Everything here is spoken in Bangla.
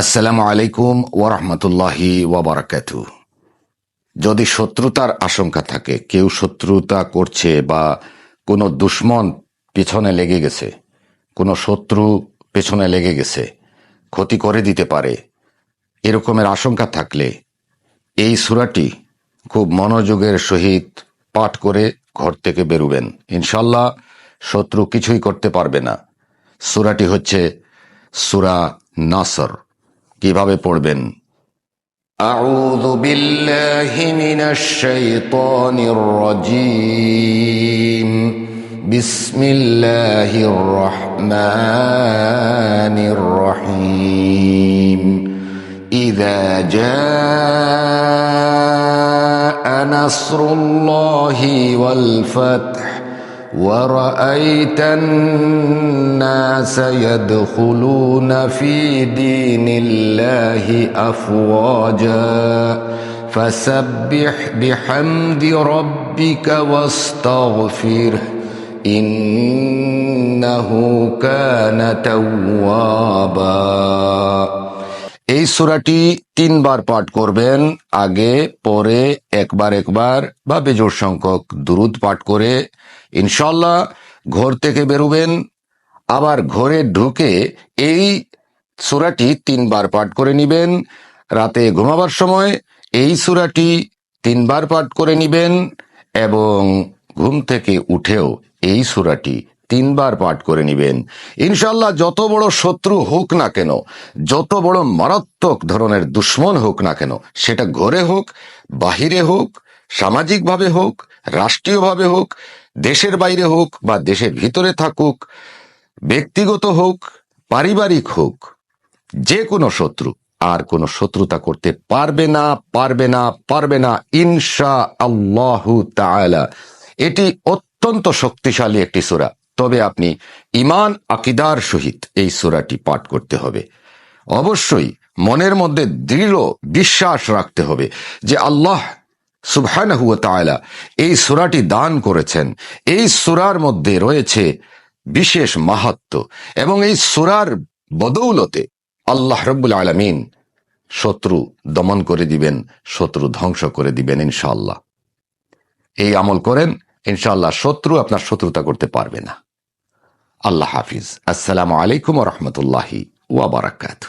আসসালামু আলাইকুম ওরহমতুল্লাহি ওয়াবারাকাতু যদি শত্রুতার আশঙ্কা থাকে, কেউ শত্রুতা করছে বা কোনো দুশ্মন পেছনে লেগে গেছে, কোনো শত্রু পেছনে লেগে গেছে, ক্ষতি করে দিতে পারে, এরকমের আশঙ্কা থাকলে এই সুরাটি খুব মনোযোগের সহিত পাঠ করে ঘর থেকে বেরুবেন। ইনশাল্লাহ শত্রু কিছুই করতে পারবে না। সুরাটি হচ্ছে সুরা নাসর। কিভাবে পড়বেন أعوذ بالله من الشيطان الرجيم بسم الله الرحمن الرحيم إذا جاء نصر الله والفتح ورأيت الناس يدخلون في دين الله أفواجا فسبح بحمد ربك واستغفره إنه كان توابا এই সুরাটি তিনবার পাঠ করবেন আগে পরে একবার একবার বা বেজোর সংখ্যক দুরুদ পাঠ করে ইনশাল্লাহ ঘর থেকে বেরোবেন আবার ঘরে ঢুকে এই সুরাটি তিনবার পাঠ করে নিবেন। রাতে ঘুমাবার সময় এই সুরাটি তিনবার পাঠ করে নিবেন এবং ঘুম থেকে উঠেও এই সুরাটি তিনবার পাঠ করে নিবেন। ইনশাল্লাহ যত বড় শত্রু হোক না কেন, যত বড় মারাত্মক ধরনের দুশ্মন হোক না কেন, সেটা ঘরে হোক, বাহিরে হোক, সামাজিকভাবে হোক, রাষ্ট্রীয়ভাবে হোক, দেশের বাইরে হোক বা দেশের ভিতরে থাকুক ব্যক্তিগত হোক, পারিবারিক হোক, যে কোনো শত্রু, আর কোনো শত্রুতা করতে পারবে না পারবে না পারবে না ইনশা আল্লাহ এটি অত্যন্ত শক্তিশালী একটি সূরা। তবে আপনি ইমান আকিদার সহিত এই সূরাটি পাঠ করতে হবে। অবশ্যই মনের মধ্যে দৃঢ় বিশ্বাস রাখতে হবে যে আল্লাহ সুবহানাহু তাআলা এই সূরাটি দান করেছেন। এই সূরার মধ্যে রয়েছে বিশেষ মাহাত্ম এবং এই সুরার বদৌলতে আল্লাহ রব্বুল আলমিন শত্রু দমন করে দিবেন, শত্রু ধ্বংস করে দিবেন ইনশাল্লাহ এই আমল করেন ইনশাল্লাহ শত্রু আপনার শত্রুতা করতে পারবে না। আল্লাহ হাফিজ। আসসালামু আলাইকুম রহমতুল্লাহি ওয়াবারাকাতু